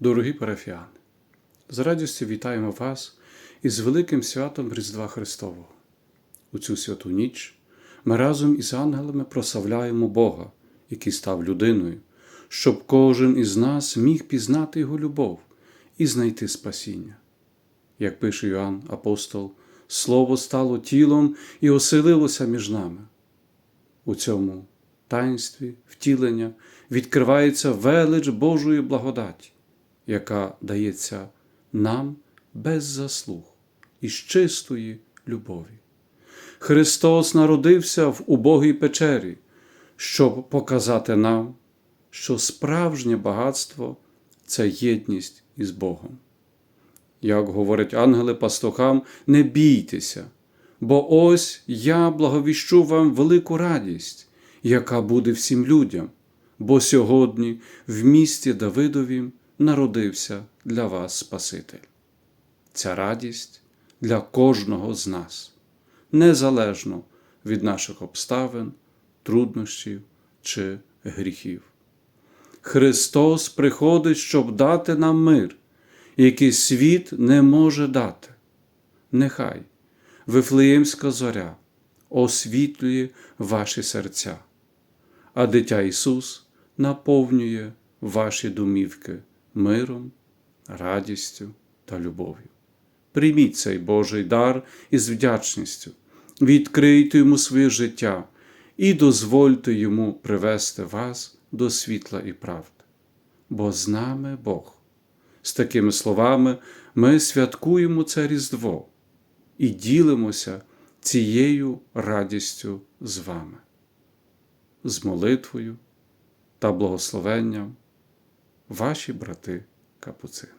Дорогі парафіяни, з радістю вітаємо вас із великим святом Різдва Христового. У цю святу ніч ми разом із ангелами прославляємо Бога, який став людиною, щоб кожен із нас міг пізнати Його любов і знайти спасіння. Як пише Йоанн Апостол, Слово стало тілом і оселилося між нами. У цьому таїнстві втілення відкривається велич Божої благодаті, яка дається нам без заслуг із чистої любові. Христос народився в убогій печері, щоб показати нам, що справжнє багатство це єдність із Богом. Як говорять ангели пастухам, не бійтеся, бо ось я благовіщу вам велику радість, яка буде всім людям, бо сьогодні в місті Давидовім народився для вас Спаситель. Ця радість для кожного з нас, незалежно від наших обставин, труднощів чи гріхів. Христос приходить, щоб дати нам мир, який світ не може дати. Нехай Вифлеємська зоря освітлює ваші серця, а дитя Ісус наповнює ваші домівки миром, радістю та любов'ю. Прийміть цей Божий дар із вдячністю, відкрийте йому своє життя і дозвольте йому привести вас до світла і правди. Бо з нами Бог. З такими словами ми святкуємо це Різдво і ділимося цією радістю з вами, з молитвою та благословенням, ваші брати капуцини.